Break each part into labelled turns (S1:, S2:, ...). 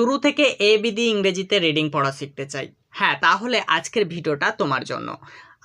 S1: শুরু থেকে এ বিধি ইংরেজিতে রিডিং পড়া শিখতে চাই। হ্যাঁ তাহলে আজকের ভিডিওটা তোমার জন্য।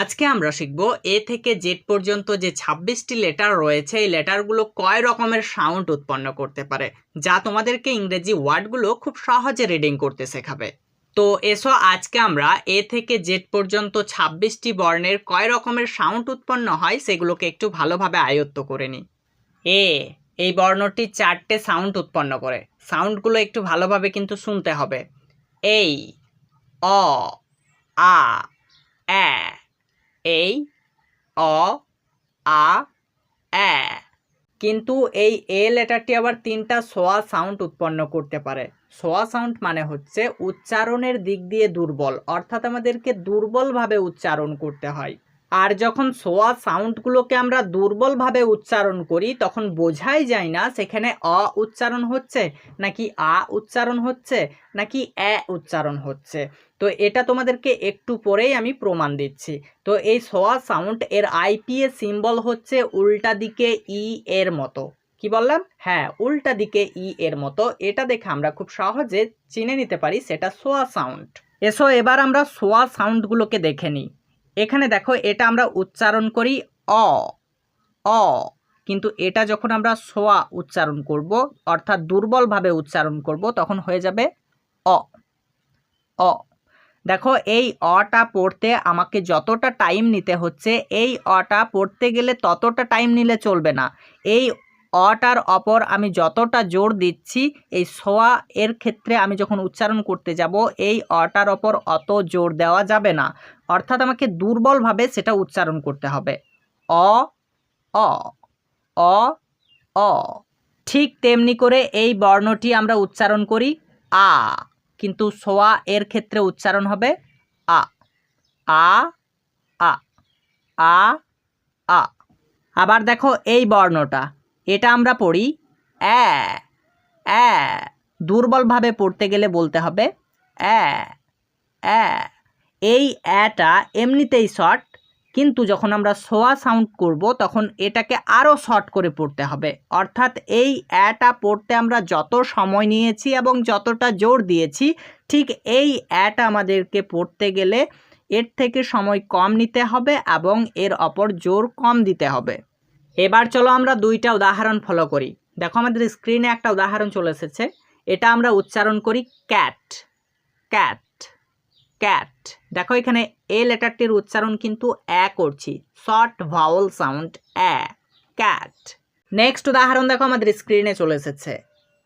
S1: আজকে আমরা শিখব এ থেকে জেড পর্যন্ত যে ছাব্বিশটি লেটার রয়েছে, এই লেটারগুলো কয় রকমের সাউন্ড উৎপন্ন করতে পারে, যা তোমাদেরকে ইংরেজি ওয়ার্ডগুলো খুব সহজে রিডিং করতে শেখাবে। তো এসো, আজকে আমরা এ থেকে জেড পর্যন্ত ছাব্বিশটি বর্ণের কয় রকমের সাউন্ড উৎপন্ন হয়, সেগুলোকে একটু ভালোভাবে আয়ত্ত করে নিই। এ এই বর্ণটি চারটে সাউন্ড উৎপন্ন করে। সাউন্ডগুলো একটু ভালোভাবে কিন্তু শুনতে হবে। এই, অ, আ, এ, এই, অ, আ, এ। কিন্তু এই এ লেটারটি আবার তিনটা সোয়া সাউন্ড উৎপন্ন করতে পারে। সোয়া সাউন্ড মানে হচ্ছে উচ্চারণের দিক দিয়ে দুর্বল, অর্থাৎ আমাদেরকে দুর্বলভাবে উচ্চারণ করতে হয়। আর যখন সোয়া সাউন্ডগুলোকে আমরা দুর্বলভাবে উচ্চারণ করি, তখন বোঝাই যায় না সেখানে অ উচ্চারণ হচ্ছে, নাকি আ উচ্চারণ হচ্ছে, নাকি এ উচ্চারণ হচ্ছে। তো এটা তোমাদেরকে একটু পরেই আমি প্রমাণ দিচ্ছি। তো এই সোয়া সাউন্ড এর আইপিএ সিম্বল হচ্ছে উল্টা দিকে ই এর মতো। কি বললাম? হ্যাঁ উল্টা দিকে ই এর মতো। এটা দেখে আমরা খুব সহজে চিনে নিতে পারি সেটা সোয়া সাউন্ড। এসো এবার আমরা সোয়া সাউন্ডগুলোকে দেখে নিই। এখানে দেখো, এটা আমরা উচ্চারণ করি অ অ। কিন্তু এটা যখন আমরা সোয়া উচ্চারণ করব, অর্থাৎ দুর্বলভাবে উচ্চারণ করব, তখন হয়ে যাবে অ অ। দেখো, এই অটা পড়তে আমাকে যতটা টাইম নিতে হচ্ছে, এই অটা পড়তে গেলে ততটা টাইম নিলে চলবে না। এই অটার অপর আমি যতটা জোর দিচ্ছি, এই সোয়া এর ক্ষেত্রে আমি যখন উচ্চারণ করতে যাব, এই অটার অপর অত জোর দেওয়া যাবে না। অর্থাৎ আমাকে দুর্বলভাবে সেটা উচ্চারণ করতে হবে। অ অ অ অ। ঠিক তেমনি করে এই বর্ণটি আমরা উচ্চারণ করি আ। কিন্তু সোয়া এর ক্ষেত্রে উচ্চারণ হবে আ। আ আ আ আ। আবার দেখো এই বর্ণটা। এটা আমরা পড়ি অ্যা অ্যা, দুর্বলভাবে পড়তে গেলে বলতে হবে অ্যা অ্যা। এই অ্যাটা এমনিতেই শর্ট, কিন্তু যখন আমরা সোয়া সাউন্ড করব তখন এটাকে আরও শর্ট করে পড়তে হবে। অর্থাৎ এই অ্যাটা পড়তে আমরা যত সময় নিয়েছি এবং যতটা জোর দিয়েছি, ঠিক এই অ্যাটা আমাদেরকে পড়তে গেলে এর থেকে সময় কম নিতে হবে এবং এর অপর জোর কম দিতে হবে। এবার চলো আমরা দুইটা উদাহরণ ফলো করি। দেখো আমাদের স্ক্রিনে একটা উদাহরণ চলে এসেছে। এটা আমরা উচ্চারণ করি ক্যাট ক্যাট ক্যাট দেখো এখানে এ লেটারটির উচ্চারণ কিন্তু অ্যা করছি। শর্ট ভাওয়াল সাউন্ড অ্যা ক্যাট নেক্সট উদাহরণ দেখো আমাদের স্ক্রিনে চলে এসেছে।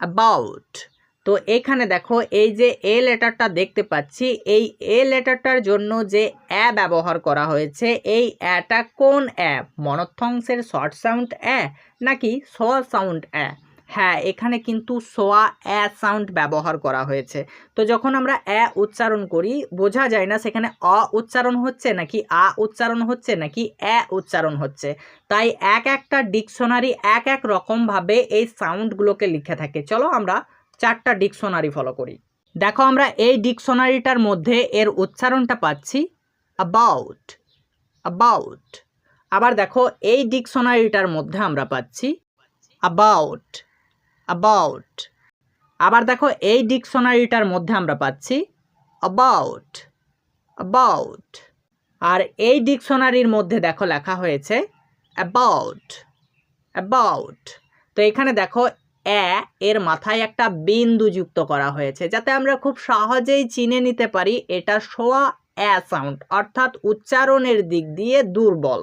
S1: অ্যাবাউট তো এখানে দেখো, এই যে এ লেটারটা দেখতে পাচ্ছি, এই এ লেটারটার জন্য যে অ্যা ব্যবহার করা হয়েছে, এই অ্যাটা কোন অ্যা মনথংসের শর্ট সাউন্ড অ্যা নাকি সোয়া সাউন্ড অ্যা হ্যাঁ এখানে কিন্তু সোয়া অ্যা সাউন্ড ব্যবহার করা হয়েছে। তো যখন আমরা অ্যা উচ্চারণ করি, বোঝা যায় না সেখানে অ উচ্চারণ হচ্ছে নাকি আ উচ্চারণ হচ্ছে নাকি অ্যা উচ্চারণ হচ্ছে। তাই এক একটা ডিকশনারি এক এক রকমভাবে এই সাউন্ডগুলোকে লিখে থাকে। চলো আমরা চারটা ডিকশনারি ফলো করি। দেখো আমরা এই ডিকশনারিটার মধ্যে এর উচ্চারণটা পাচ্ছি অ্যাবাউট অ্যাবাউট আবার দেখো এই ডিকশনারিটার মধ্যে আমরা পাচ্ছি অ্যাবাউট অ্যাবাউট আবার দেখো এই ডিকশনারিটার মধ্যে আমরা পাচ্ছি অ্যাবাউট অ্যাবাউট আর এই ডিকশনারির মধ্যে দেখো লেখা হয়েছে অ্যাবাউট অ্যাবাউট তো এখানে দেখো অ্যা এর মাথায় একটা বিন্দু যুক্ত করা হয়েছে, যাতে আমরা খুব সহজেই চিনে নিতে পারি এটা সোয়া অ্যা সাউন্ড, অর্থাৎ উচ্চারণের দিক দিয়ে দুর্বল।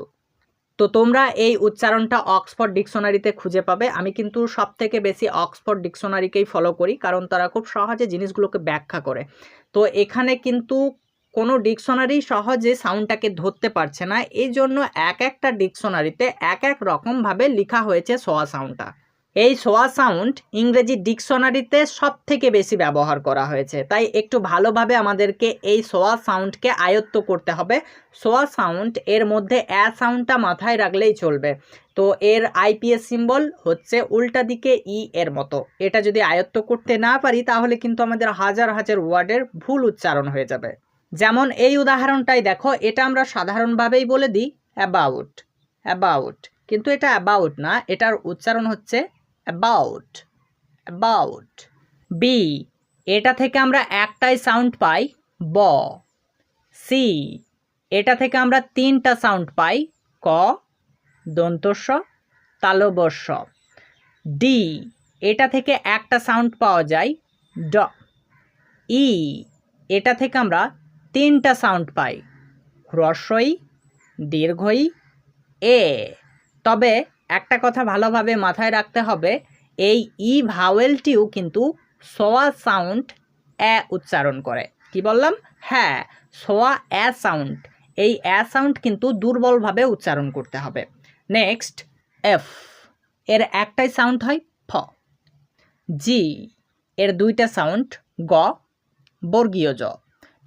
S1: তো তোমরা এই উচ্চারণটা অক্সফোর্ড ডিকশনারিতে খুঁজে পাবে। আমি কিন্তু সব থেকে বেশি অক্সফোর্ড ডিকশনারিকেই ফলো করি, কারণ তারা খুব সহজে জিনিসগুলোকে ব্যাখ্যা করে। তো এখানে কিন্তু কোনো ডিকশনারি সহজে সাউন্ডটাকে ধরতে পারছে না এই জন্য এক একটা ডিকশনারিতে এক এক রকমভাবে লেখা হয়েছে সোয়া সাউন্ডটা। এই সোয়া সাউন্ড ইংরেজি ডিকশনারিতে সব থেকে বেশি ব্যবহার করা হয়েছে। তাই একটু ভালোভাবে আমাদেরকে এই সোয়া সাউন্ডকে আয়ত্ত করতে হবে। সোয়া সাউন্ড এর মধ্যে অ্যা সাউন্ডটা মাথায় রাখলেই চলবে। তো এর আইপিএস সিম্বল হচ্ছে উল্টা দিকে ই এর মতো। এটা যদি আয়ত্ত করতে না পারি, তাহলে কিন্তু আমাদের হাজার হাজার ওয়ার্ডের ভুল উচ্চারণ হয়ে যাবে। যেমন এই উদাহরণটাই দেখো, এটা আমরা সাধারণভাবেই বলে দিই, অ্যাবাউট। অ্যাবাউট। কিন্তু এটা অ্যাবাউট না, এটার উচ্চারণ হচ্ছে অ্যাবাউট অ্যাবাউট বি এটা থেকে আমরা একটাই সাউন্ড পাই, ব সি এটা থেকে আমরা তিনটা সাউন্ড পাই, ক, দন্তস্ব তালবস্য ডি এটা থেকে একটা সাউন্ড পাওয়া যায়, ড ই এটা থেকে আমরা তিনটা সাউন্ড পাই, হ্রস্বই, দীর্ঘই, এ, তবে একটা কথা ভালোভাবে মাথায় রাখতে হবে, এই ই ভাওয়েলটিও কিন্তু সোয়া সাউন্ড এ উচ্চারণ করে। কি বললাম? হ্যাঁ সোয়া এ সাউন্ড। এই এ সাউন্ড কিন্তু দুর্বলভাবে উচ্চারণ করতে হবে। Next, F. এর একটাই সাউন্ড হয় ফ। জি। এর দুইটা সাউন্ড গ, বর্গীয় জ।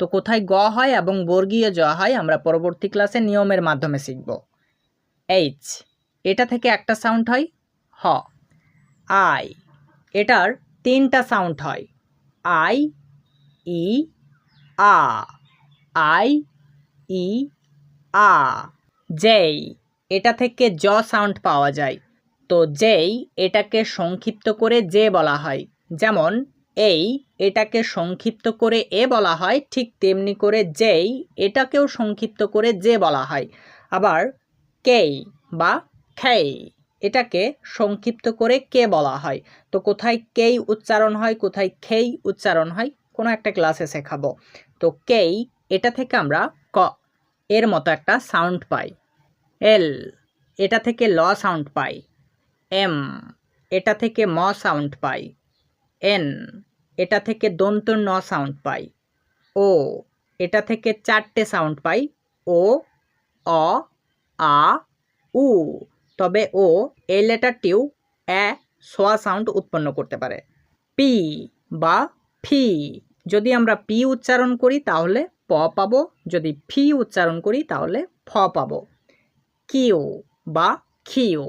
S1: তো কোথায় গ হয় এবং বর্গীয় জ হয় আমরা পরবর্তী ক্লাসে নিয়মের মাধ্যমে শিখব। এইচ। এটা থেকে একটা সাউন্ড হয়, হ। আই, এটার তিনটা সাউন্ড হয়। আই, ই, আ। আই, ই, আ। যেই, এটা থেকে জ সাউন্ড পাওয়া যায়। তো যেই, এটাকে সংক্ষিপ্ত করে যে বলা হয়। যেমন, এই, এটাকে সংক্ষিপ্ত করে এ বলা হয়, ঠিক তেমনি করে যেই, এটাকেও সংক্ষিপ্ত করে যে বলা হয়। আবার, কেই বা খেই, এটাকে সংক্ষিপ্ত করে কে বলা হয়? তো কোথায় কেই উচ্চারণ হয়, কোথায় খেই উচ্চারণ হয়, কোনো একটা ক্লাসে শেখাবো। তো কেই, এটা থেকে আমরা ক, এর মতো একটা সাউন্ড পাই। এল, এটা থেকে ল সাউন্ড পাই। এম, এটা থেকে ম সাউন্ড পাই। এন, এটা থেকে দন্ত ন সাউন্ড পাই। ও, এটা থেকে চারটে সাউন্ড পাই। ও, অ, আ, উ তবে ও এই লেটারটিও এ সোয়া সাউন্ড উৎপন্ন করতে পারে। পি বা ফি। যদি আমরা পি উচ্চারণ করি তাহলে প পাবো। যদি ফি উচ্চারণ করি তাহলে ফ পাবো। কিউ বা খিউ।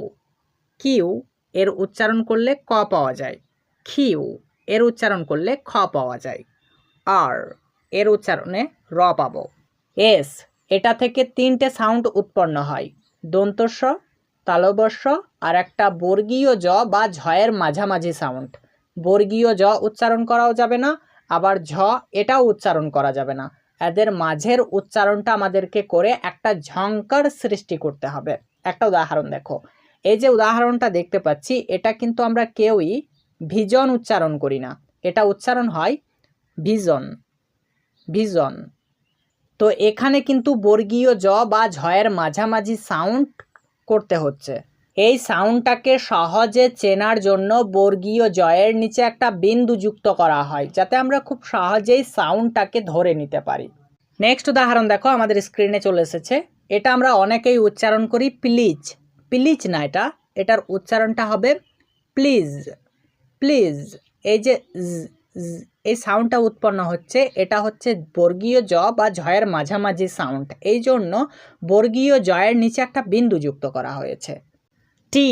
S1: কিউ এর উচ্চারণ করলে ক পাওয়া যায়। খিউ এর উচ্চারণ করলে খ পাওয়া যায়। আর এর উচ্চারণে র পাবো। এস, এটা থেকে তিনটে সাউন্ড উৎপন্ন হয়। দন্তস্ব তালবস্য আর একটা বর্গীয় জ বা ঝয়ের মাঝামাঝি সাউন্ড বর্গীয় জ উচ্চারণ করাও যাবে না, আবার ঝ এটাও উচ্চারণ করা যাবে না। এদের মাঝের উচ্চারণটা আমাদেরকে করে একটা ঝঙ্কার সৃষ্টি করতে হবে। একটা উদাহরণ দেখো। এই যে উদাহরণটা দেখতে পাচ্ছি, এটা কিন্তু আমরা কেউই ভিজন উচ্চারণ করি না। এটা উচ্চারণ হয় ভিজন ভিজন। তো এখানে কিন্তু বর্গীয় জ বা ঝয়ের মাঝামাঝি সাউন্ড করতে হচ্ছে। এই সাউন্ডটাকে সহজে চেনার জন্য বর্গীয় জয়ের নিচে একটা বিন্দু যুক্ত করা হয়, যাতে আমরা খুব সহজেই সাউন্ডটাকে ধরে নিতে পারি। নেক্সট উদাহরণ দেখো, আমাদের স্ক্রিনে চলে এসেছে। এটা আমরা অনেকেই উচ্চারণ করি প্লিজ প্লিজ না এটা, এটার উচ্চারণটা হবে প্লিজ প্লিজ এই যে এই সাউন্ডটা উৎপন্ন হচ্ছে, এটা হচ্ছে বর্গীয় জ বা জয়ের মাঝামাঝি সাউন্ড এই জন্য বর্গীয় জয়ের নিচে একটা বিন্দু যুক্ত করা হয়েছে। টি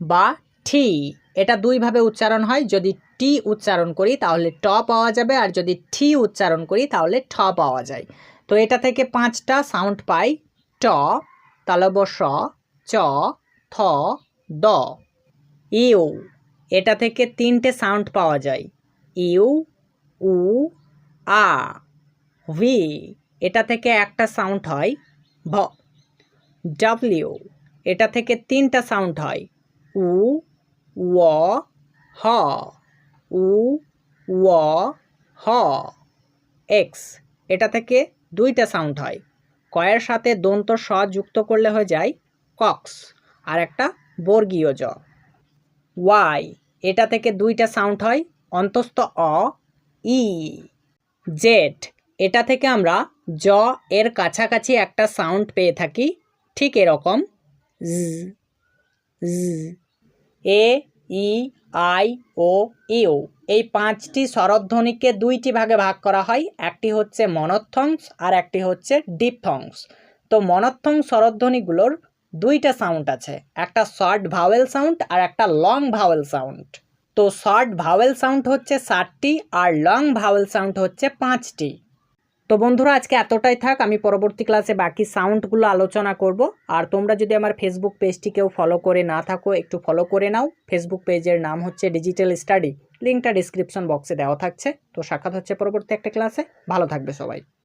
S1: বা ঠি এটা দুইভাবে উচ্চারণ হয়। যদি টি উচ্চারণ করি, তাহলে ট পাওয়া যাবে। আর যদি ঠি উচ্চারণ করি, তাহলে ঠ পাওয়া যায়। তো এটা থেকে পাঁচটা সাউন্ড পাই। ট তালব স চ, থ, দ। ইউ, এটা থেকে তিনটে সাউন্ড পাওয়া যায়। ইউ উ, আ, ভি, এটা থেকে একটা সাউন্ড হয়, ভ। ডাব্লিউ এটা থেকে তিনটা সাউন্ড হয়, উ, ও, হ। উ, ও, হ। এক্স এটা থেকে দুইটা সাউন্ড হয়, কয়ের সাথে দন্ত স যুক্ত করলে হয়ে যায় কক্স, আর একটা বর্গীয় জ। ওয়াই এটা থেকে দুইটা সাউন্ড হয়, অন্তস্থ অ ই, জেড, এটা থেকে আমরা জ এর কাছাকাছি একটা সাউন্ড পেয়ে থাকি, ঠিক এরকম জ এ, ই, আই, ও, ইউ, এই পাঁচটি স্বরধ্বনিকে দুইটি ভাগে ভাগ করা হয়, একটি হচ্ছে মনথংস আর একটি হচ্ছে ডিপথংস। তো মনথং স্বরধ্বনিগুলোর দুইটা সাউন্ড আছে, একটা শর্ট ভাওয়েল সাউন্ড আর একটা লং ভাওয়েল সাউন্ড তো শর্ট ভাওয়েল সাউন্ড হচ্ছে ষাটটি আর লং ভাওয়েল সাউন্ড হচ্ছে পাঁচটি। তো বন্ধুরা, আজকে এতটাই থাক, আমি পরবর্তী ক্লাসে বাকি সাউন্ডগুলো আলোচনা করব। আর তোমরা যদি আমার ফেসবুক পেজটিকেও ফলো করে না থাকো, একটু ফলো করে নাও। ফেসবুক পেজের নাম হচ্ছে ডিজিটাল স্টাডি লিঙ্কটা ডিসক্রিপশন বক্সে দেওয়া থাকছে। তো সাক্ষাৎ হচ্ছে পরবর্তী একটা ক্লাসে। ভালো থাকবে সবাই।